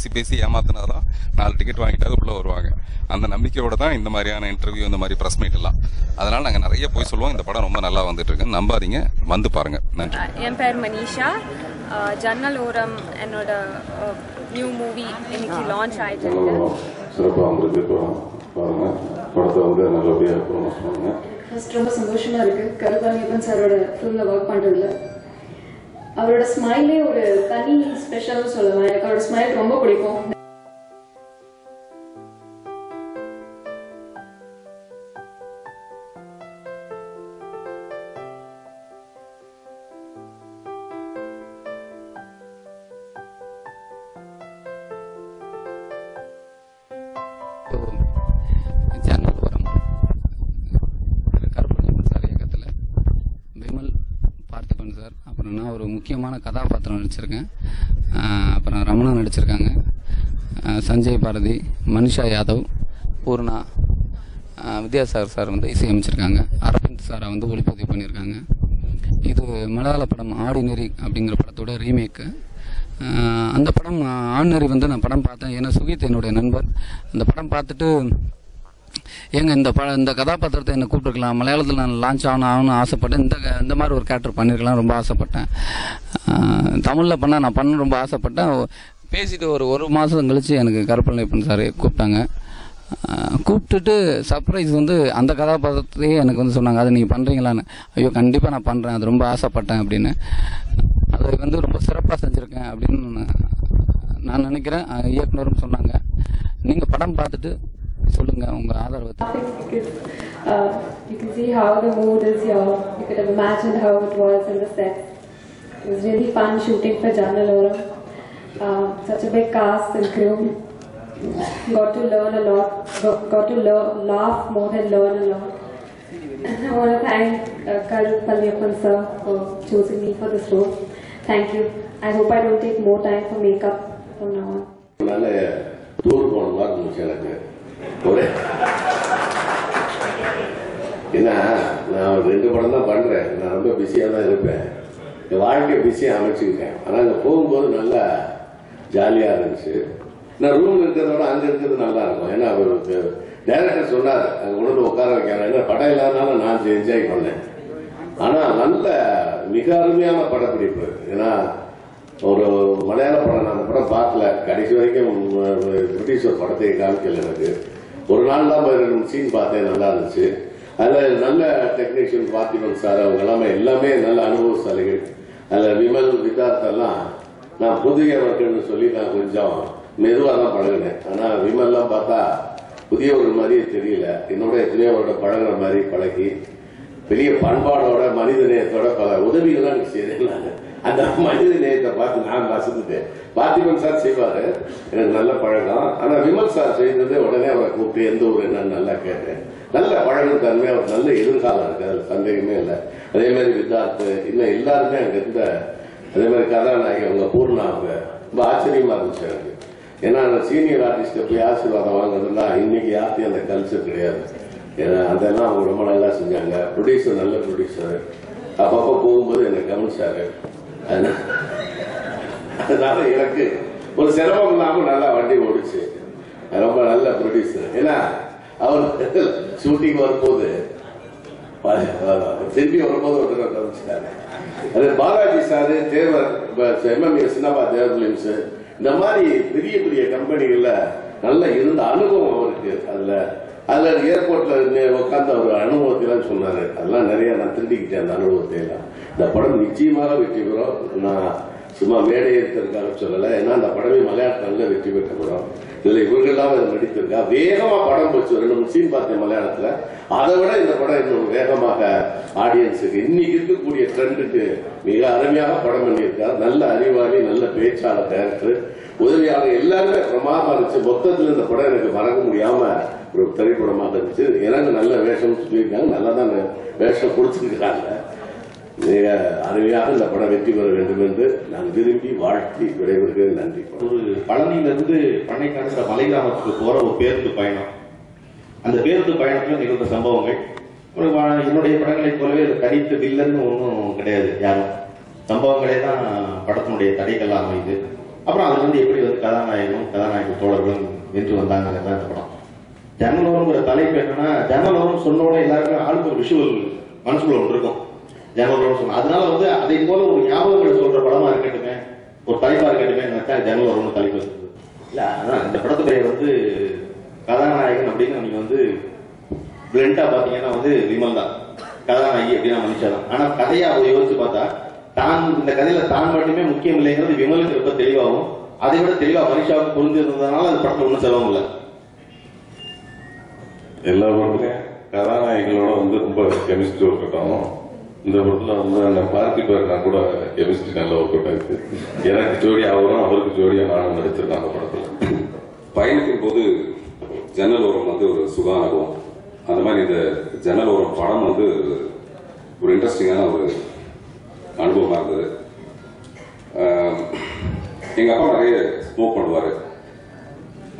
பேசி பேசி ஏமாத்தினா தான் நாலு டிக்கெட் வாங்கிட்டாவது உள்ள வருவாங்க. அந்த நம்பிக்கையோட தான் இந்த மாதிரியான இன்டர்வியூ இந்த மாதிரி ப்ரெஸ் மீட் எல்லாம். அதனால நாங்கள் நிறைய போய் சொல்லுவோம். இந்த படம் ரொம்ப நல்லா வந்துட்டு இருக்கு. நம்பாதீங்க. வந்து பாருங்க. நன்றி. என் பேர் மனிஷா. ஜன்னல் ஓரம் என்னோட நியூ மூவி இன்னைக்கு லான்ச் ஆயிட்டு இருக்கு. சிறப்பாக வந்திருக்கு இப்போ பாருங்க. படத்தை வந்து நல்லபடியாக ப்ரொமோட் பண்ணுங்க. ஃபர்ஸ்ட் ரொம்ப சந்தோஷமா இருக்கு. கருதானியப்பன் சாரோட ஃபிலிம்ல ஒர்க் பண்றதுல. அவரோட ஸ்மைலே ஒரு தனி ஸ்பெஷல்னு சொல்லலாம். எனக்கு அவரோட ஸ்மைல் ரொம்ப பிடிக்கும். சார். அப்புறம் நான் ஒரு முக்கியமான கதாபாத்திரம் நடிச்சிருக்கேன். அப்புறம் ரமணா நடிச்சிருக்காங்க. சஞ்சய் பாரதி மனிஷா யாதவ் பூர்ணா வித்யாசாகர் சார் வந்து இசையமைச்சிருக்காங்க. அரவிந்த் சாரை வந்து ஒளிப்பதிவு பண்ணியிருக்காங்க இது மலையாள படம் ஆடினரி அப்படிங்கிற படத்தோட ரீமேக்கு. அந்த படம் ஆடினரி வந்து நான் படம் பார்த்தேன். ஏன்னா சுகித் என்னுடைய நண்பர். அந்த படம் பார்த்துட்டு ஏங்க இந்த பட இந்த கதாபாத்திரத்தை என்னை கூப்பிட்டுருக்கலாம்? மலையாளத்தில் நான் லான்ச் ஆகணும் ஆகணும்னு ஆசைப்பட்டேன் இந்த இந்த மாதிரி ஒரு கேரக்டர் பண்ணியிருக்கலாம் ரொம்ப ஆசைப்பட்டேன். தமிழில் பண்ணால் நான் பண்ண ரொம்ப ஆசைப்பட்டேன். பேசிட்டு ஒரு ஒரு மாதம் கழித்து எனக்கு கருப்பநிலைப்பன் சார் கூப்பிட்டாங்க. கூப்பிட்டுட்டு சர்ப்ரைஸ் வந்து அந்த கதாபாத்திரத்தையே எனக்கு வந்து சொன்னாங்க அதை நீங்கள் பண்ணுறீங்களான்னு ஐயோ கண்டிப்பாக நான் பண்ணுறேன் அது ரொம்ப ஆசைப்பட்டேன் அப்படின்னு. அதை வந்து ரொம்ப சிறப்பாக செஞ்சுருக்கேன் அப்படின்னு நான் நான் நினைக்கிறேன் இயக்குனரும் சொன்னாங்க. நீங்கள் படம் பார்த்துட்டு சொல்லுங்கள் உங்கள் ஆதரவை because uh, you can see how the mood is here. You could have imagined how it was in the set. It was really fun shooting for Jannal Oram. Uh, such a big cast and crew. Got to learn a lot. Got, got to learn, laugh more than learn a lot. I want to thank uh, Karul Palyapan sir for choosing me for this role. Thank you. I hope I don't take more time for makeup from now on. அதனால tour போன மாதிரி இருந்துச்சு எனக்கு ஒரே ஏன்னா நான் ரெண்டு படம் தான் பண்றேன். நான் ரொம்ப பிஸியாக தான் இருப்பேன். என் வாழ்க்கையை பிஸியாக அமைச்சுக்கிட்டேன். ஆனால் அங்கே போகும்போது நல்லா ஜாலியாக இருந்துச்சு. நான் ரூம் இருக்கிறத விட அங்கே இருக்கிறது நல்லா இருக்கும். ஏன்னா அவருக்கு டைரக்டர் சொன்னார் அங்கே கொண்டு வந்து உட்கார வைக்கிறாங்க ஏன்னா படம் இல்லாதனால நான் என்ஜாய் பண்ணேன். ஆனால் நல்ல மிக அருமையான படப்பிடிப்பு. ஏன்னா ஒரு மலையாள படம் நான் படம் பார்க்கல. கடைசி வரைக்கும் பிரிட்டிஷ் ஒரு படத்தை காமிக்கல எனக்கு. ஒரு நாள் தான் ரெண்டு சீன் பார்த்தேன் நல்லா இருந்துச்சு. அதில் நல்ல டெக்னீஷியன் பார்த்திபன் சார் அவங்க எல்லாமே எல்லாமே நல்ல அனுபவசாலிகள். அதில் விமல் விதார்த்தெல்லாம் நான் புதியவர்கள்னு சொல்லி நான் கொஞ்சம் மெதுவாக தான் பழகினேன். ஆனால் விமல்லாம் பார்த்தா புதியவர்கள் மாதிரியே தெரியல. என்னோட எத்தனையோ அவரோட பழகுற மாதிரி பழகி பெரிய பண்பாடோட மனிதநேயத்தோட பல உதவிகள்லாம் எனக்கு செய்தேன் நான் அந்த மனித நேயத்தை பார்த்து நான் வசந்துட்டேன் பார்த்திபன் சார் செய்வாரு. எனக்கு நல்ல பழக்கம். ஆனா விமல் சார் செய்தது உடனே அவரை கூப்பிட்டு எந்த ஊர் என்னன்னு நல்லா கேட்டேன். நல்ல பழகும் தன்மை அவர் நல்ல எதிர்காலம் இருக்கு அதுல சந்தேகமே இல்லை. அதே மாதிரி வித்தார்த்து இன்னும் எல்லாருமே அங்க இருந்த அதே மாதிரி கதாநாயகி அவங்க பூர்ணா அவங்க ரொம்ப ஆச்சரியமா இருந்துச்சு எனக்கு. ஏன்னா அந்த சீனியர் ஆர்டிஸ்ட போய் ஆசீர்வாதம் வாங்குறதுன்னா இன்னைக்கு யார்த்தையும் அந்த கல்ச்சர் கிடையாது. ஏன்னா அதெல்லாம் அவங்க ரொம்ப நல்லா செஞ்சாங்க. ப்ரொடியூசர் நல்ல ப்ரொடியூசர் அப்பப்போ போகும்போது என்னை கவனிச்சாரு. அதனால எனக்கு ஒரு சிரமம் இல்லாமல் நல்லா வண்டி ஓடிச்சு. ரொம்ப நல்ல ப்ரொடியூசர் ஏன்னா அவர் ஷூட்டிங் வரும்போது திரும்பி வரும்போது ஒருத்தர் தடவை அது Balaji sir Thevar M M A Chinnappa Thevar films இந்த மாதிரி பெரிய பெரிய கம்பெனிகள்ல நல்ல இருந்த அனுபவம் அவருக்கு அதுல. அதுல ஏர்போர்ட்ல உட்காந்து ஒரு அனுபவத்தை சொன்னாரு. அதெல்லாம் நிறைய நான் திருடிக்கிட்டேன் அந்த அனுபவத்தை எல்லாம் இந்த படம் நிச்சயமாக வெற்றி பெறும். நான் சும்மா மேடை எடுத்திருக்காங்க சொல்லல. ஏன்னா அந்த படமே மலையாளத்தில் வெற்றி பெற்ற படம். இதுல இவர்கள்லாம் நடித்திருக்கா? வேகமா படம் போச்சு. ரெண்டு மூணு சீன் பார்த்தேன் மலையாளத்துல. அதை விட இந்த படம் இன்னும் வேகமாக ஆடியன்ஸுக்கு இன்னைக்கு இருக்கக்கூடிய ட்ரெண்டுக்கு மிக அருமையாக படம் பண்ணியிருக்கார். நல்ல அறிவாளி நல்ல பேச்சாளர் டேரக்டர் உதவியாளர் எல்லாருமே பிரமாதமா இருந்துச்சு. மொத்தத்தில் இந்த படம் எனக்கு மறக்க முடியாம ஒரு திரைப்படமாக இருந்துச்சு. எனக்கு நல்ல வேஷம் சொல்லியிருக்காங்க நல்லா தான் வேஷம் கொடுத்துருக்காங்க மிக அருமையாக இந்த படம் வெற்றி பெற வேண்டும் என்று நான் விரும்பி வாழ்த்தி விடைபெறுகிறேன். நன்றி. ஒரு பழனியிலிருந்து இருந்து மலை கிராமத்துக்கு போற ஒரு பேருந்து பயணம். அந்த பேருந்து பயணத்தில் நிகழ்ந்த சம்பவங்கள். ஒரு என்னுடைய படங்களைப் போலவே இது வில்லன்னு ஒன்றும் கிடையாது யாரும். சம்பவங்களே தான் படத்தினுடைய தடைகள் அமைது அப்புறம் அதுல இருந்து எப்படி வந்து கதாநாயகனும் கதாநாயக தோழர்களும் வென்று வந்தாங்க இந்த படம். ஜன்னலோரம்ங்கிற தலைப்பு என்னன்னா ஜன்னலோரம் சொன்ன உடனே எல்லாருக்கும் ஆளுக்கு ஒரு விஷுவல் மனசுக்குள்ள ஒன்று இருக்கும். ஜன்னலோரம் சொன்ன அதனால வந்து அதை போல ஒரு ஞாபகங்கள் சொல்ற படமா இருக்கட்டுமே ஒரு தலைப்பா இருக்கட்டுமே நினைச்சா ஜன்னலோரம்னு தலைப்பு இல்ல அதான் இந்த படத்து பெயர் வந்து கதாநாயகன் அப்படின்னு நீங்க வந்து பிளண்டா பாத்தீங்கன்னா வந்து விமல் தான் கதாநாயகி அப்படின்னா மனுஷன் ஆனா கதையா அவர் யோசிச்சு பார்த்தா தான் இந்த கதையில தான் மட்டுமே முக்கியம் இல்லைங்கிறது விமலுக்கு ரொம்ப தெளிவாகும். அதை விட தெளிவா மனுஷாவுக்கு புரிஞ்சிருந்ததுனால அது படத்துல ஒன்றும் செலவும் இல்லை எல்லா படத்துலயும் கதாநாயகிகளோட வந்து ரொம்ப கெமிஸ்ட்ரி ஒர்க் ஆகும் இந்த படத்துல வந்து அந்த பார்த்திபர் நான் கூட கெமிஸ்ட்ரி நல்ல ஒர்க் அவுட் ஆயிருக்கு எனக்கு ஜோடி அவரும் அவருக்கு ஜோடியா நானும் நடிச்சிருக்கேன் அந்த படத்துல. பயணத்தின் போது ஜன்னல் ஓரம் வந்து ஒரு சுக அனுபவம் அந்த மாதிரி இந்த ஜன்னல் ஓரம் படம் வந்து ஒரு இன்ட்ரெஸ்டிங்கான ஒரு அனுபவமாக இருந்தது எங்கள் அப்பா நிறைய ஸ்மோக் பண்ணுவார்.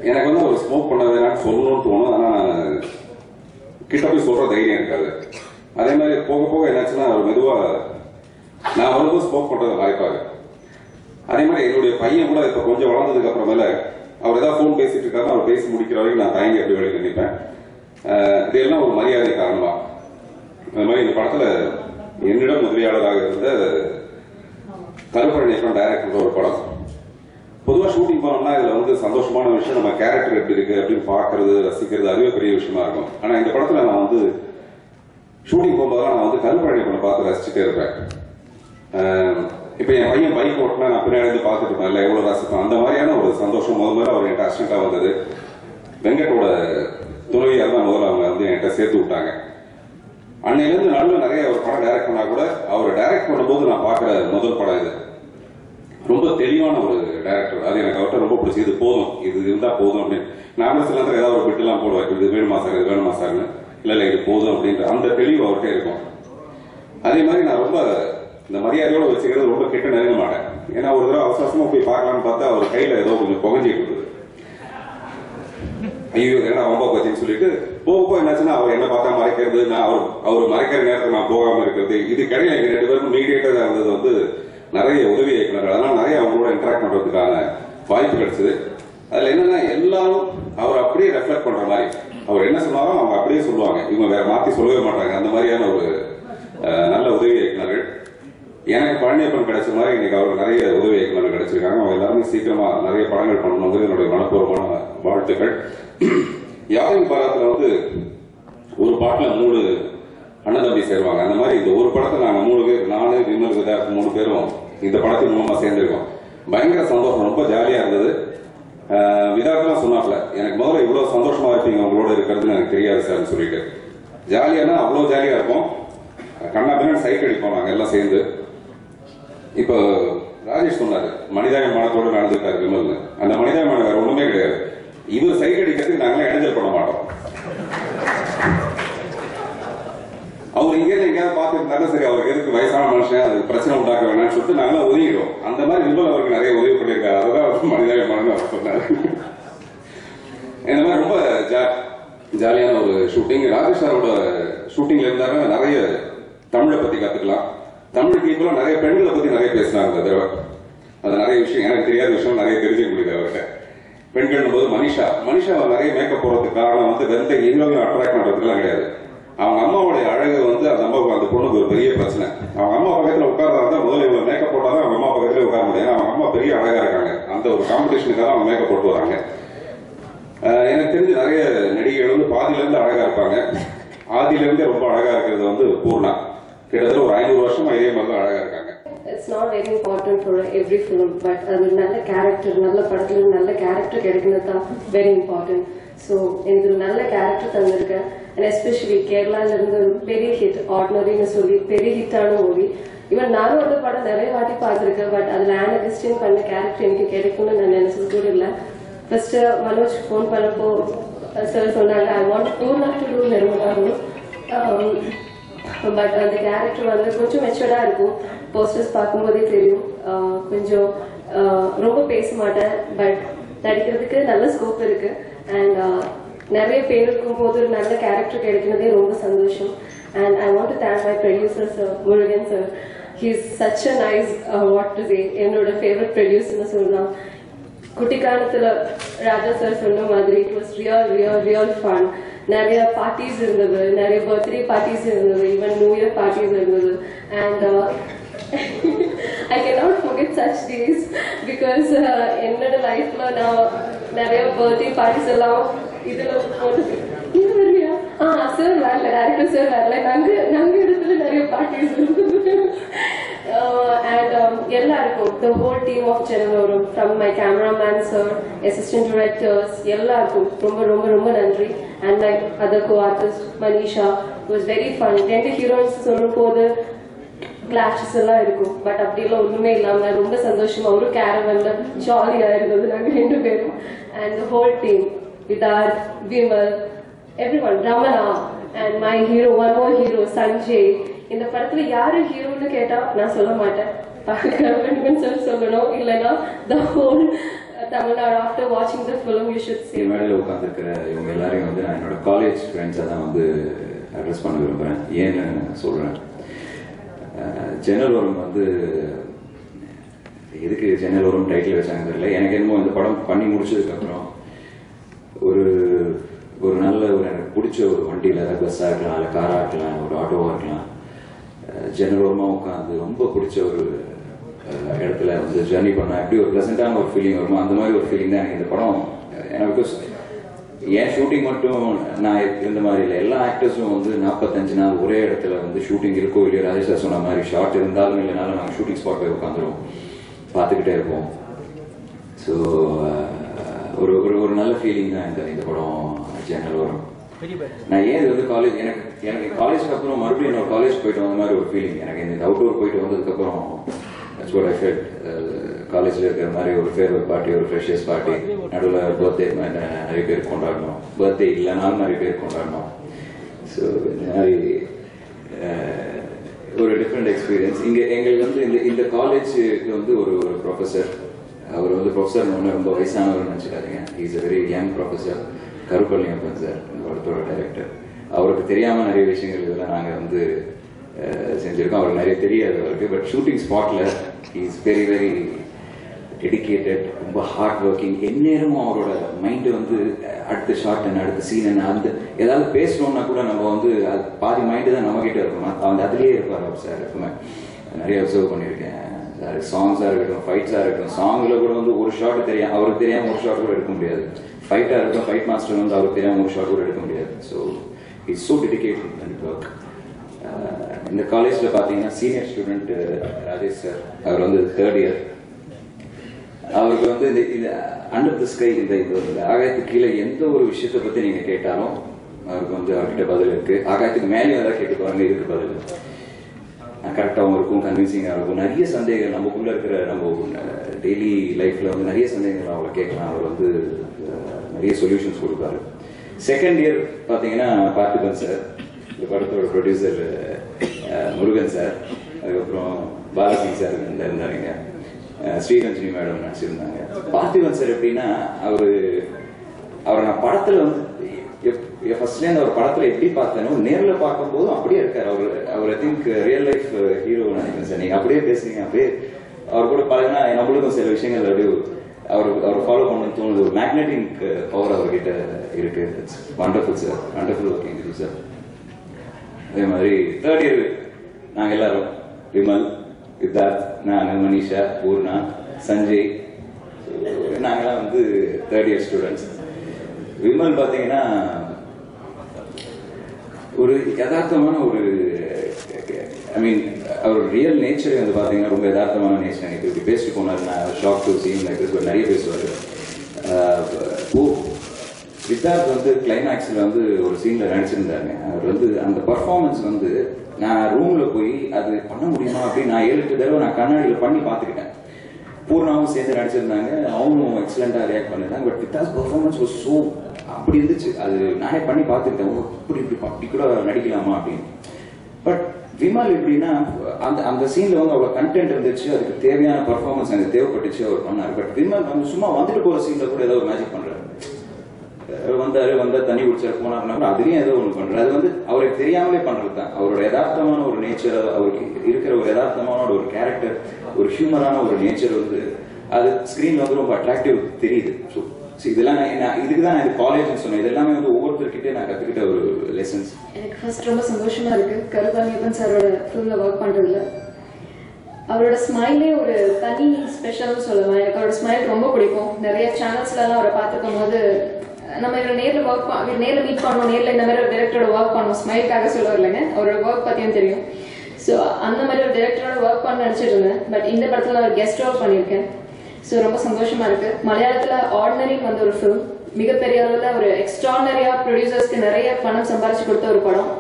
எனக்கு வந்து அவர் ஸ்மோக் பண்ண வேணாம்னு சொல்லணும்னு தோணும் ஆனால் கிட்ட போய் சொல்கிற தைரியம் இருக்காது. அதே மாதிரி போக போக என்னாச்சுன்னா அவர் மெதுவாக நான் வரும்போது ஸ்மோக் பண்ணுறது மறைப்பாரு அதே மாதிரி என்னுடைய பையன் கூட இப்போ கொஞ்சம் வளர்ந்ததுக்கு அப்புறமேல அவர் ஏதாவது ஃபோன் பேசிட்டு இருக்காரு அவர் பேசி முடிக்கிற வரைக்கும் நான் தயங்கி அப்படி வெளியே நினைப்பேன் இதெல்லாம் ஒரு மரியாதை காரணமா. அந்த மாதிரி இந்த படத்தில் என்னிடம் உதவியாளராக இருந்த கருப்பழனியப்பன் டைரக்டர் ஒரு படம். பொதுவாக ஷூட்டிங் போனோம்னா இதுல வந்து சந்தோஷமான விஷயம் நம்ம கேரக்டர் எப்படி இருக்கு அப்படின்னு பாக்குறது ரசிக்கிறது அதுவே பெரிய விஷயமா இருக்கும். ஆனா இந்த படத்துல நான் வந்து ஷூட்டிங் போகும்போதெல்லாம் நான் வந்து கருப்பழனியப்பனை பார்த்து ரசிச்சுட்டே இருப்பேன். இப்போ இப்ப என் பையன் பைக் ஓட்டினா நான் பின்னாடி பார்த்துட்டு இருப்பேன். இல்ல எவ்வளவு ரசிப்பேன்? அந்த மாதிரியான ஒரு சந்தோஷம் முதல் முதல்ல அவர் என்கிட்ட அசிஸ்டண்டா வந்தது. வெங்கட்டோட துணைவியார் தான் முதல்ல அவங்க வந்து என்கிட்ட சேர்த்து விட்டாங்க. அன்னையிலேருந்து நடுவில் நிறைய ஒரு படம் டைரக்ட் பண்ணா கூட அவர் டைரக்ட் பண்ணும்போது நான் பார்க்குற முதல் படம் இது. ரொம்ப தெளிவான ஒரு டைரக்டர் அது எனக்கு அவர்கிட்ட ரொம்ப பிடிச்சி இது போதும். இது இருந்தால் போதும் அப்படின்னு. நானும் சில நேரத்தில் ஏதாவது ஒரு பிட்டுலாம் போடுவேன். இது வேணுமா சார் இது வேணுமா சார்னு இல்லை இல்லை இது போதும் அப்படின்ற அந்த தெளிவு அவர்கிட்ட இருக்கும். அதே மாதிரி நான் ரொம்ப இந்த மரியாதையோட வச்சுக்கிறது ரொம்ப கெட்ட நெருங்க மாட்டேன். ஏன்னா ஒரு தடவை அவசரமாக போய் பார்க்கலாம்னு பார்த்தா அவர் கையில் ஏதோ கொஞ்சம் புகஞ்சிட்டு ஐயோ என்ன ரொம்ப போச்சுன்னு சொல்லிட்டு போக போக என்னாச்சுன்னா அவர் என்ன பார்த்தா மறைக்கிறது நான் அவர் அவர் மறைக்கிற நேரத்தில் நான் போகாம இருக்கிறது. இது கிடையாது. எங்க ரெண்டு பேருக்கும் மீடியேட்டரா இருந்தது வந்து நிறைய உதவி இயக்குனர் அதனால நிறைய அவங்களோட இன்டராக்ட் பண்றதுக்கான வாய்ப்பு கிடைச்சது. அதுல என்னன்னா எல்லாரும் அவர் அப்படியே ரெஃப்ளெக்ட் பண்ற மாதிரி அவர் என்ன சொன்னாலும் அவங்க அப்படியே சொல்லுவாங்க. இவங்க வேற மாத்தி சொல்லவே மாட்டாங்க. அந்த மாதிரியான ஒரு நல்ல உதவி இயக்குனர்கள். எனக்கு பழனியப்பன் கிடைச்ச மாதிரி இன்னைக்கு அவருக்கு நிறைய உதவி இயக்குநர்கள் கிடைச்சிருக்காங்க. அவங்க எல்லாருமே சீக்கிரமா நிறைய படங்கள் பண்ணணுங்கிறது என்னுடைய மனப்பூர்வமான வாழ்த்துக்கள். யாரும் பாராத்துல வந்து ஒரு பாட்டுல மூணு அண்ணன் தம்பி சேருவாங்க. அந்த மாதிரி இந்த ஒரு படத்தை நாங்க மூணு பேர் நானு விமல் விதாஸ் மூணு பேரும் இந்த படத்தின் மூலமா சேர்ந்திருக்கோம். பயங்கர சந்தோஷம் ரொம்ப ஜாலியா இருந்தது. விதாக்கெல்லாம் சொன்னாப்ல எனக்கு முதல்ல இவ்வளவு சந்தோஷமா இருப்பீங்க உங்களோட இருக்கிறதுன்னு எனக்கு தெரியாது சார்னு சொல்லிட்டு. ஜாலியானா அவ்வளவு ஜாலியா இருக்கும் கண்ணா பின்னாடி சைக்கிள் அடிப்போம் நாங்க எல்லாம் சேர்ந்து. இப்போ ராஜேஷ் சொன்னாரு மனிதாபிமானத்தோடு நடந்துட்டாரு விமல்னு. அந்த மனிதாபிமானம் வேற ஒண்ணுமே கிடையாது. இவர் சைக்கிள் அடிக்கிறதுக்கு நாங்களே இடைஞ்சல் பண்ண மாட்டோம். அவர் இங்க எங்கேயாவது பார்த்துருந்தாலும் சரி அவருக்கு எதுக்கு வயசான மனுஷன் அது பிரச்சனை உண்டாக்க வேணாம்னு சொல்லிட்டு நாங்களாம் ஒதுங்கிடும் அந்த மாதிரி விமல் அவருக்கு நிறைய உதவி பண்ணியிருக்காரு. அதுதான் அவர் மனிதாபிமானம் அவர் சொன்னாரு. இந்த மாதிரி ரொம்ப ஜா- ஜாலியான ஒரு ஷூட்டிங் ராஜேஷ் சாரோட ஷூட்டிங்ல இருந்தாங்க நிறைய தமிழை பத்தி கத்துக்கலாம். தமிழ் பீப்புளும் நிறைய பெண்களை பத்தி நிறைய பேசினாங்க அந்த தடவை. அது நிறைய விஷயம். எனக்கு தெரியாத விஷயம். நிறைய தெரிஞ்சுக்க முடியுது அவர்கிட்ட. பெண்கள் போது மனிஷா. மனிஷா நிறைய மேக்கப் போறதுக்கு காரணம் வந்து வெந்த ஹீரோவையும் அட்ராக்ட் பண்றதுக்குலாம் கிடையாது. அவங்க அம்மாவுடைய அழகு வந்து அந்த அம்மாவுக்கு அந்த பொண்ணுக்கு ஒரு பெரிய பிரச்சனை. அவங்க அம்மா பக்கத்தில் உட்கார்றதா இருந்தால் முதல்ல இவங்க மேக்கப் போட்டாதான் அவங்க அம்மா பக்கத்துல உட்கார முடியும். அவங்க அம்மா பெரிய அழகா இருக்காங்க. அந்த ஒரு காம்படிஷனுக்காக அவங்க மேக்கப் போட்டு வராங்க. எனக்கு தெரிஞ்சு நிறைய நடிகைகள் வந்து பாதியிலேருந்து அழகாக அழகா இருப்பாங்க. ஆதியிலேருந்தே ரொம்ப அழகா இருக்கிறது வந்து பூர்ணா. கிட்டத்தட்ட ஒரு ஐநூறு வருஷமா இதே மாதிரி தான் அழகா இருக்காங்க. It's not very important for every film but அது நல்ல கேரக்டர் நல்ல படத்துல நல்ல கேரக்டர் கிடைக்கிறது தான் வெரி இம்பார்ட்டன்ட் ஸோ எனக்கு நல்ல கேரக்டர் தந்திருக்கேன். அண்ட் எஸ்பெஷலி கேரளால இருந்து பெரிய ஹிட் ஆர்டினரின்னு சொல்லி பெரிய ஹிட்டான மூவி இவன் நானும் அந்த படம் நிறைய வாட்டி பார்த்துருக்கேன் பட் அதுல ஆனா பண்ண கேரக்டர் எனக்கு கிடைக்கும்னு நான் நினைச்சது கூட இல்லை. ஃபர்ஸ்ட் மனோஜ் ஃபோன் பண்ணப்போ சார் சொன்னாங்க I want to not to do Nirmala but அந்த கேரக்டர் வந்து கொஞ்சம் மெச்சூர்டா இருக்கும். போஸ்டர்ஸ் பார்க்கும்போதே தெரியும். கொஞ்சம் ரொம்ப பேச மாட்டேன் பட் நடிக்கிறதுக்கு நல்ல ஸ்கோப் இருக்கு. அண்ட் நிறைய பேர் இருக்கும்போது ஒரு நல்ல கேரக்டர் கிடைக்கிறதே ரொம்ப சந்தோஷம். And I want to thank my producer sir Murugan sir he's such a nice what to say என்னோட ஃபேவரட் ப்ரொடியூசர்னு சொல்லலாம். குட்டி காலத்துல ராஜா சார் சொன்ன மாதிரி it was real real real fun நிறைய பார்ட்டிஸ் இருந்தது. நிறைய பர்த்டே பார்ட்டிஸ் இருந்தது. ஈவன் நியூ இயர் பார்ட்டிஸ் இருந்தது. And I cannot forget such days because uh, என்னோட லைஃப்ல நான் நிறைய பர்த்டே பார்ட்டிஸ் எல்லாம் இதுல போட்டு இது வருவியா ஆ சார் வரல டேரக்டர் சார் வரல. நாங்க நாங்க இடத்துல நிறைய பார்ட்டிஸ் இருந்தது அண்ட் எல்லாருக்கும் the whole team of சென்னலோரும் from my cameraman sir assistant directors எல்லாருக்கும் ரொம்ப ரொம்ப ரொம்ப நன்றி. And my other co artist Manisha was very fun ரெண்டு ஹீரோயின்ஸ் சொல்லும் போது கிளாஷஸ் எல்லாம் இருக்கும். பட் அப்படியெல்லாம் ஒண்ணுமே இல்லாம ரொம்ப சந்தோஷமா ஒரு கேரவன்ல ஜாலியா இருந்தது நாங்க ரெண்டு பேரும். And whole team Vidharth Vimal every one Ramana and my hero one more hero Sanjay இந்த படத்துல யாரு ஹீரோன்னு கேட்டா நான் சொல்ல மாட்டேன். பார்க்கணும்னு சொல்லி சொல்லணும். இல்லைன்னா த ஹோல் தமிழ்நாடு ஆஃப்டர் வாட்சிங் the film you should see. என் உட்காந்துருக்கிற இவங்க எல்லாரையும் வந்து நான் என்னோட காலேஜ் ஃப்ரெண்ட்ஸை தான் வந்து அட்ரஸ் பண்ண விரும்புகிறேன் ஏன்னு சொல்கிறேன் ஜன்னலோரம் வந்து எதுக்கு ஜன்னலோரம் டைட்டில் வச்சாங்க தெரியல. எனக்கு என்னமோ இந்த படம் பண்ணி முடிச்சதுக்கப்புறம் ஒரு ஒரு நல்ல ஒரு எனக்கு பிடிச்ச ஒரு வண்டியில் பஸ்ஸாக இருக்கலாம் இல்லை காராக இருக்கலாம் ஒரு ஆட்டோவாக இருக்கலாம் ஜெனரோரமாக உட்காந்து ரொம்ப பிடிச்ச ஒரு இடத்துல வந்து ஜர்னி பண்ணால் எப்படி ஒரு ப்ளசண்டான ஒரு ஃபீலிங் வருமோ அந்த மாதிரி ஒரு ஃபீலிங் தான் எனக்கு இந்த படம். எனக்கு பிகாஸ் என் ஷூட்டிங் மட்டும் நான் இருந்த மாதிரி இல்லை. எல்லா ஆக்டர்ஸும் வந்து நாற்பத்தஞ்சு நாள் ஒரே இடத்துல வந்து ஷூட்டிங் இருக்கோ இல்லையோ ராஜேஷ் சார் சொன்ன மாதிரி ஷார்ட் இருந்தாலும் இல்லைனாலும் நாங்கள் ஷூட்டிங் ஸ்பாட் போய் உட்காந்துருவோம். பார்த்துக்கிட்டே இருப்போம். ஸோ ஒரு ஒரு ஒரு நல்ல ஃபீலிங் தான் இந்த இந்த படம் ஜன்னல் வரும். நான் ஏன் இது வந்து காலேஜ் எனக்கு எனக்கு காலேஜ்க்கு அப்புறம் மறுபடியும் இன்னொரு காலேஜ் போயிட்டு வந்த மாதிரி ஒரு ஃபீலிங் எனக்கு இந்த அவுட்டோர் போயிட்டு வந்ததுக்கப்புறம் காலேஜில் இருக்கிற மாதிரி ஒரு ஃபேர்வெல் பார்ட்டி ஒரு ஃப்ரெஷர்ஸ் பார்ட்டி நடுவில் பர்த்டே நிறைய பேர் கொண்டாடணும். பர்த்டே இல்லைனாலும் நிறைய பேர் கொண்டாடணும். ஸோ இந்த மாதிரி ஒரு டிஃப்ரெண்ட் எக்ஸ்பீரியன்ஸ் இங்கே எங்களுக்கு வந்து இந்த இந்த காலேஜுக்கு வந்து ஒரு ஒரு ப்ரொஃபஸர் அவர் வந்து ப்ரொஃபஸர் ஒன்று ரொம்ப வயசானவர் நினச்சிக்காதீங்க. Is a very young professor Karuppalliyappan sir இந்த படத்தோட டைரக்டர் அவருக்கு தெரியாம நிறைய விஷயங்கள் இதெல்லாம் நாங்கள் வந்து செஞ்சிருக்கோம். அவருக்கு நிறைய தெரியாது அவருக்கு. பட் ஷூட்டிங் ஸ்பாட்ல இஸ் வெரி வெரி டெடிக்கேட்டட் ரொம்ப ஹார்ட் ஒர்க்கிங் எந்நேரமும் அவரோட மைண்டு வந்து அடுத்த ஷார்ட் என்ன அடுத்த சீன் என்ன அந்த ஏதாவது பேசணும்னா கூட நம்ம வந்து அது பாதி மைண்டு தான் நம்ம கிட்ட இருக்கும். அந்த அதுலேயே இருப்பார் அவர் சார் எப்பவுமே. நிறைய அப்சர்வ் பண்ணியிருக்கேன் சார் சாங்ஸாக இருக்கட்டும் ஃபைட்ஸாக இருக்கட்டும் சாங்கில் கூட வந்து ஒரு ஷாட் தெரியும் அவருக்கு தெரியாமல் ஒரு ஷாட் கூட எடுக்க முடியாது. ஃபைட்டாக இருக்கட்டும் ஃபைட் மாஸ்டர் வந்து அவருக்கு தெரியாமல் ஒரு ஷாட் கூட எடுக்க முடியாது. So it's so dedicated and work இந்த காலேஜில் பார்த்தீங்கன்னா சீனியர் ஸ்டூடெண்ட் ராஜேஷ் சார் அவர் வந்து தேர்ட் இயர் அவருக்கு வந்து இந்த அண்டர் தி ஸ்கை இந்த இது இந்த ஆகாயத்துக்கு கீழே எந்த ஒரு விஷயத்தை பத்தி நீங்க கேட்டாலும் அவருக்கு வந்து அவர்கிட்ட பதில் இருக்கு. ஆகாயத்துக்கு மேலே ஏதாவது கேட்டு பாருங்க இதுக்கு பதில். கரெக்டாகவும் இருக்கும் கன்வின்சிங்காக இருக்கும். நிறைய சந்தேகங்கள் நமக்குள்ள இருக்கிற நம்ம டெய்லி லைஃப்ல வந்து நிறைய சந்தேகங்கள் அவரை கேட்கலாம். அவர் வந்து நிறைய சொல்யூஷன்ஸ் கொடுப்பாரு. செகண்ட் இயர் பார்த்தீங்கன்னா பார்த்திபன் சார் இந்த படத்தோட ப்ரொடியூசர் முருகன் சார் அதுக்கப்புறம் பாலசிங் சார் இந்த இருந்தாருங்க. ஸ்ரீரஞ்சனி மேடம் நடிச்சிருந்தாங்க. பார்த்திபன் சார் எப்படின்னா அவரு அவரை நான் படத்துல வந்து ஃபர்ஸ்ட்ல இருந்து அவர் படத்துல எப்படி பார்த்தேனோ நேர்ல பார்க்கும்போது அப்படியே இருக்காரு. அவர் அவர் I think real life hero நினைக்கிறேன் சார். நீங்க அப்படியே பேசுறீங்க அப்படியே அவர் கூட பழகினா நம்மளுக்கும் சில விஷயங்கள் அப்படியே அவர் அவர் ஃபாலோ பண்ண தோணுது. ஒரு மேக்னெட்டிக் பவர் uh, அவர்கிட்ட இருக்கு. Wonderful sir wonderful working sir அதே மாதிரி தேர்ட் இயர் நாங்க எல்லாரும் விமல் சித்தார்த் நான் மனிஷா பூர்ணா சஞ்சய். நாங்களாம் வந்து தேர்ட் இயர் ஸ்டூடெண்ட்ஸ் விமல் பாத்தீங்கன்னா ஒரு யதார்த்தமான ஒரு ஐ மீன் அவர் ரியல் நேச்சர் வந்து பாத்தீங்கன்னா ரொம்ப யதார்த்தமான நேச்சர் எனக்கு இப்படி பேசிட்டு போனார். நான் ஷாக் டு சீன் லைக் நிறைய பேசுவார். சித்தார்த் வந்து கிளைமேக்ஸ்ல வந்து ஒரு சீன்ல நடிச்சிருந்தாங்க அவர் வந்து அந்த பர்ஃபார்மன்ஸ் வந்து நான் ரூம்ல போய் அது பண்ண முடியுமா அப்படின்னு நான் ஏழு எட்டு தடவை நான் கண்ணாடியில பண்ணி பார்த்துக்கிட்டேன். பூர்ணாவும் சேர்ந்து நடிச்சிருந்தாங்க. அவங்களும் எக்ஸலண்டா ரியாக்ட் பண்ணிருந்தாங்க பட் வித்தாஸ் பர்ஃபார்மன்ஸ் ஒரு ஸோ அப்படி இருந்துச்சு. அது நானே பண்ணி பார்த்துக்கிட்டேன். இப்படி இப்படி அப்படி கூட நடிக்கலாமா அப்படின்னு. பட் விமல் எப்படின்னா அந்த அந்த சீன்ல வந்து அவ்வளோ கண்டென்ட் இருந்துச்சு. அதுக்கு தேவையான பர்ஃபார்மன்ஸ் எனக்கு தேவைப்பட்டுச்சு அவர் பண்ணார். பட் விமல் வந்து சும்மா வந்துட்டு போற சீன்ல கூட ஏதோ மேஜிக் பண்றாரு. வந்தாரு வந்தா தண்ணி குடிச்சாரு போனாருன்னா அதுலயும் ஏதோ ஒண்ணு பண்றாரு அது வந்து அவருக்கு தெரியாமலே பண்றது தான். அவரோட யதார்த்தமான ஒரு நேச்சர் அவருக்கு இருக்கிற ஒரு யதார்த்தமான ஒரு கேரக்டர் ஒரு ஹியூமரான ஒரு நேச்சர் வந்து அது ஸ்கிரீன்ல வந்து ரொம்ப அட்ராக்டிவ் தெரியுது. ஸோ இதெல்லாம் நான் இதுக்கு தான் நான் இது காலேஜ்னு சொன்னேன். இதெல்லாமே வந்து ஒவ்வொருத்தர்கிட்டே நான் கத்துக்கிட்ட ஒரு லெசன்ஸ் எனக்கு ஃபர்ஸ்ட் ரொம்ப சந்தோஷமா இருக்கு. கருதானியப்பன் சாரோட ஃபிலிம்ல ஒர்க் பண்றதுல. அவரோட ஸ்மைலே ஒரு தனி ஸ்பெஷல்னு சொல்லலாம். எனக்கு அவரோட ஸ்மைல் ரொம்ப பிடிக்கும். நிறைய சேனல்ஸ்லாம் அவரை பார்த்துக்கும் போது நம்ம இவரை நேரில் ஒர்க் இவர் நேரில் மீட் பண்ணுவோம் நேரில் இந்த மாதிரி ஒரு டேரக்டரோட ஒர்க் பண்ணுவோம். ஸ்மைல்காக சொல்ல வரலங்க அவரோட ஒர்க் பற்றியும் தெரியும். ஸோ அந்த மாதிரி ஒரு டேரக்டரோட ஒர்க் பண்ண நினச்சிட்டு இருந்தேன். பட் இந்த படத்தில் நான் ஒரு கெஸ்ட் ஒர்க் பண்ணியிருக்கேன். ஸோ ரொம்ப சந்தோஷமா இருக்கு. மலையாளத்தில் ஆர்டினரி வந்து ஒரு ஃபிலிம் மிகப்பெரிய அளவில் ஒரு எக்ஸ்ட்ரானரியாக ப்ரொடியூசர்ஸ்க்கு நிறைய பணம் சம்பாரிச்சு கொடுத்த ஒரு படம்.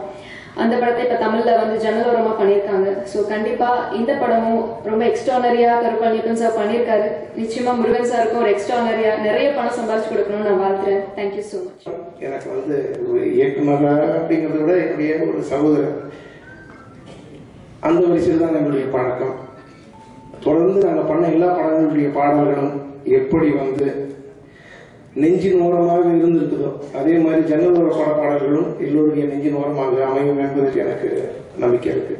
அந்த படத்தை இப்ப தமிழ்ல வந்து ஜன்னலோரமா பண்ணியிருக்காங்க. ஸோ கண்டிப்பா இந்த படமும் ரொம்ப எக்ஸ்ட்ரானரியா கருப்பழனியப்பன் சார் பண்ணியிருக்காரு. நிச்சயமா முருகன் சாருக்கும் ஒரு எக்ஸ்ட்ரானரியா நிறைய பணம் சம்பாரிச்சு கொடுக்கணும்னு நான் வாழ்த்துறேன். தேங்க்யூ ஸோ மச் எனக்கு வந்து ஒரு இயக்குனர் அப்படிங்கிறத விட என்னுடைய ஒரு சகோதரர். அந்த வரிசையில் தான் எங்களுடைய பழக்கம். தொடர்ந்து நாங்கள் பண்ண எல்லா படங்களுடைய பாடல்களும் எப்படி வந்து நெஞ்சின் ஓரமாக இருந்திருக்குதோ அதே மாதிரி ஜன்னலோர பட பாடல்களும் எல்லோருடைய நெஞ்சின் ஓரமாக அமையும் என்பதற்கு எனக்கு நம்பிக்கை இருக்கு.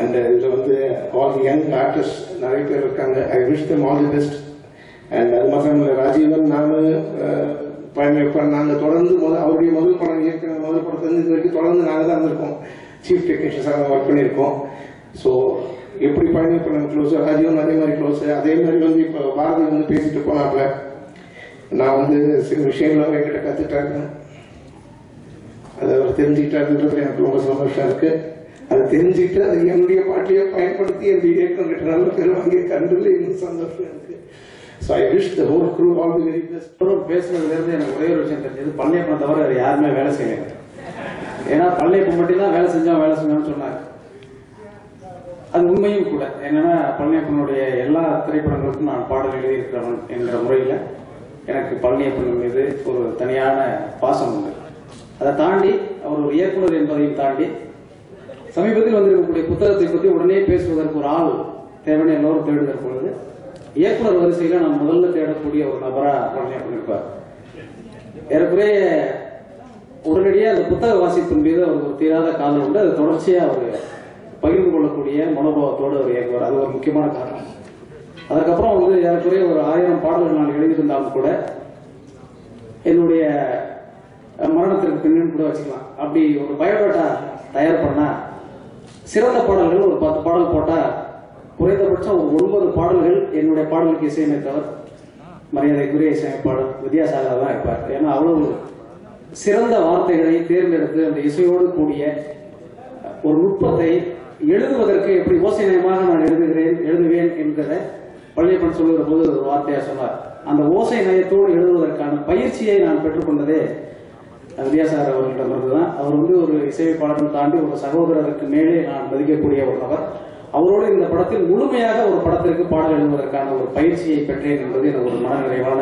அண்ட் uh, இதில் வந்து ஆல் யங் ஆர்டிஸ்ட் நிறைய பேர் இருக்காங்க. I wish them all the best and அது மாத்திரம் இல்லை ராஜீவன் நானும் uh, பயணிப்பேன் நாங்கள் தொடர்ந்து முதல் அவருடைய முதல் படம் இயக்குற முதல் படத்துலேருந்து இது வரைக்கும் தொடர்ந்து நாங்கள் தான் இருந்திருக்கோம். சீஃப் டெக்னீஷியன்ஸாக ஒர்க் பண்ணியிருக்கோம். ஸோ எப்படி பழங்கி பண்ண க்ளோஸோ ராஜீவன் அதே மாதிரி க்ளோஸ் அதே மாதிரி வந்து இப்போ பாரதி வந்து பேசிட்டு போனாப்ல நான் வந்து சில விஷயங்களை என்கிட்ட கற்றுட்டாங்க அதை அவர் தெரிஞ்சுக்கிட்டாருன்றது எனக்கு ரொம்ப சந்தோஷம் இருக்கு. அதை தெரிஞ்சுக்கிட்டு அதை என்னுடைய பாட்டியை பயன்படுத்தி என்னுடைய இயக்கம் நல்ல பேர் வாங்கியிருக்காருன்றது இன்னும் சந்தோஷம் இருக்கு. So I wish the whole crew all the very best அப்புறம் எனக்கு ஒரே ஒரு விஷயம் தெரிஞ்சது. பள்ளியப்பனை தவிர யாருமே வேலை செய்யலை. ஏன்னா பள்ளியப்பன் மட்டும் தான் வேலை செஞ்சோம் வேலை செஞ்சோம்னு சொன்னாங்க. அது உண்மையும் கூட. என்னன்னா பழனியப்பனுடைய எல்லா திரைப்படங்களுக்கும் நான் பாடல் எழுதியிருக்கிறவன் என்ற முறையில் எனக்கு பழனியப்பன் மீது ஒரு தனியான பாசம் உண்டு. அதை தாண்டி அவர் ஒரு இயக்குனர் என்பதையும் தாண்டி சமீபத்தில் வந்திருக்கக்கூடிய புத்தகத்தை பற்றி உடனே பேசுவதற்கு ஒரு ஆள் தேவையான எல்லோரும் தேடுகிற பொழுது இயக்குனர் வரிசையில நான் முதல்ல தேடக்கூடிய ஒரு நபரா பழனியப்பன் இருப்பார். ஏறக்குறைய உடனடியாக அந்த புத்தக வாசிப்பின் மீது அவருக்கு ஒரு தீராத காலம் உண்டு. அது தொடர்ச்சியா அவர் பகிர்ந்து கொள்ளக்கூடிய மனோபாவத்தோடு அவர் இயக்குவார் அது ஒரு முக்கியமான காரணம். அதுக்கப்புறம் வந்து ஏறக்குறைய ஒரு ஆயிரம் பாடல்கள் நான் எழுதியிருந்தாலும் கூட என்னுடைய மரணத்திற்கு பின்னு கூட வச்சுக்கலாம். அப்படி ஒரு பயோடேட்டா தயார் பண்ணா சிறந்த பாடல்கள் ஒரு பத்து பாடல் போட்டா குறைந்தபட்சம் ஒரு ஒன்பது பாடல்கள் என்னுடைய பாடலுக்கு இசையமைத்தவர் மரியாதைக்குரிய இசையமைப்பாளர் வித்யாசாகர் தான் இருப்பார். ஏன்னா அவ்வளவு சிறந்த வார்த்தைகளை தேர்ந்தெடுத்து அந்த இசையோடு கூடிய ஒரு நுட்பத்தை எழுதுவதற்கு எப்படி ஓசைநயமாக நான் எழுதுகிறேன் எழுதுவேன் என்கிறத பள்ளியப்பன் சொல்லுகிற போது ஒரு வார்த்தையா சொன்னார். அந்த ஓசை நயத்தோடு எழுதுவதற்கான பயிற்சியை நான் பெற்றுக்கொண்டதே வித்யாசாகர் அவர்களிடமிருந்து தான் அவர் வந்து ஒரு இசையமைப்பாளரும் தாண்டி ஒரு சகோதரருக்கு மேலே நான் மதிக்கக்கூடிய ஒரு நபர். அவரோடு இந்த படத்தில் முழுமையாக ஒரு படத்திற்கு பாடல் எழுதுவதற்கான ஒரு பயிற்சியை பெற்றேன் என்பது எனக்கு ஒரு மனநிறைவான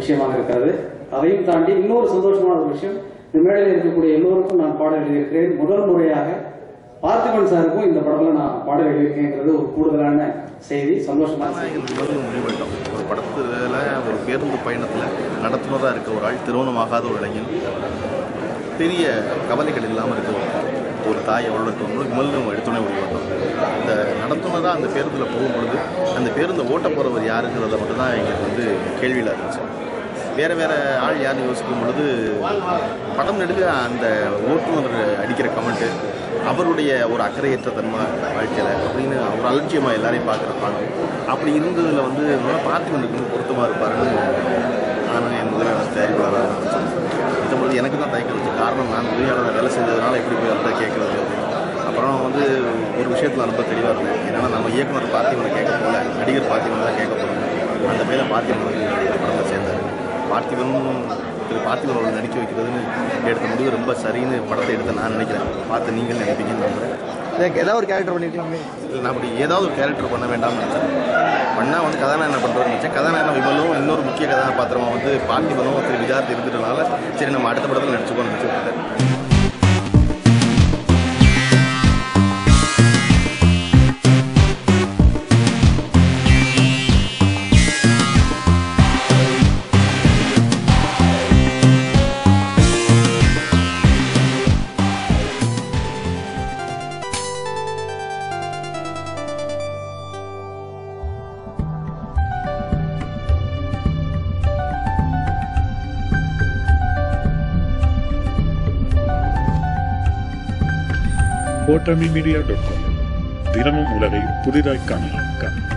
விஷயமாக இருக்கிறது. அதையும் தாண்டி இன்னொரு சந்தோஷமான ஒரு விஷயம் இந்த மேடையில் இருக்கக்கூடிய எல்லோருக்கும் நான் பாடல் எழுதியிருக்கிறேன். முதல் முறையாக பார்த்திபன் சாருக்கும் இந்த படத்துல நான் பாடல் எழுதியிருக்கேங்கிறது ஒரு கூடுதலான செய்தி. சந்தோஷமா முடிவெட்டோம் ஒரு படத்துல ஒரு பேருந்து பயணத்தில் நடத்துனதாக இருக்க ஒரு ஆள் திருமணமாகாத ஒரு இளைஞன் பெரிய கவலைகள் இல்லாமல் இருக்க ஒரு தாய் எவ்வளோ இருக்கணும் விமல் எடுத்துனே முடிவெட்டோம் இந்த நடத்துனதாக அந்த பேருந்தில் போகும்பொழுது அந்த பேருந்தை ஓட்ட போகிறவர் யாருங்கிறத மட்டும் தான் எங்களுக்கு வந்து கேள்வியில் இருந்துச்சு. வேறு வேறு ஆள் யாருன்னு யோசிக்கும் பொழுது படம் நெடுக அந்த ஓட்டுநர் அடிக்கிற கமெண்ட்டு அவருடைய ஒரு அக்கறையற்ற தன்மை வாழ்க்கையில் அப்படின்னு அவர் அலட்சியமாக எல்லாரையும் பார்க்குறப்பாங்க அப்படி இருந்ததில் வந்து பார்த்திபனுக்கு பொருத்தமாக இருப்பாருன்னு நான் என் முதலாளர் தயாரிப்பாளராக நினச்சேன் இதுபோது எனக்கு தான் தயக்கம் இருந்துச்சு. காரணம் நான் உதவியாளர் வேலை செஞ்சதுனால எப்படி போய் அதை கேட்குறது அப்புறம் வந்து ஒரு விஷயத்தில் ரொம்ப தெளிவாக இருந்தேன். என்னன்னா நம்ம இயக்குனர் பார்த்திவனை கேட்க போகல நடிகர் பார்த்திவன் தான் கேட்க போகிறோம் அந்த மேலே பார்த்திவன் வந்து சேர்ந்தார். பார்த்திபன் திரு பார்த்திபன் அவர்கள் நடிக்க வைக்கிறதுன்னு எடுத்த முடிவு ரொம்ப சரின்னு படத்தை எடுத்த நான் நினைக்கிறேன். பார்த்து நீங்கள் நினைப்பீங்கன்னு நம்புறேன். ஏதாவது ஒரு கேரக்டர் பண்ணிருக்கலாமே. இல்லை நான் அப்படி ஏதாவது ஒரு கேரக்டர் பண்ண வேண்டாம்னு நினச்சேன். பண்ணால் வந்து கதாநாயகன் பண்ணுறதுன்னு நினச்சேன். கதாநாயகன் விமலும் இன்னொரு முக்கிய கதாபாத்திரமாக வந்து பார்த்திபனும் திரு விஜயார்த்தி இருந்துட்டனால சரி நம்ம அடுத்த படத்தில் நடிச்சுக்கோன்னு நினச்சி விட்டுட்டேன் ஓட்டமி மீடியா டாட் காம் தினமும் உலகை புதிதாய் காணலாம்.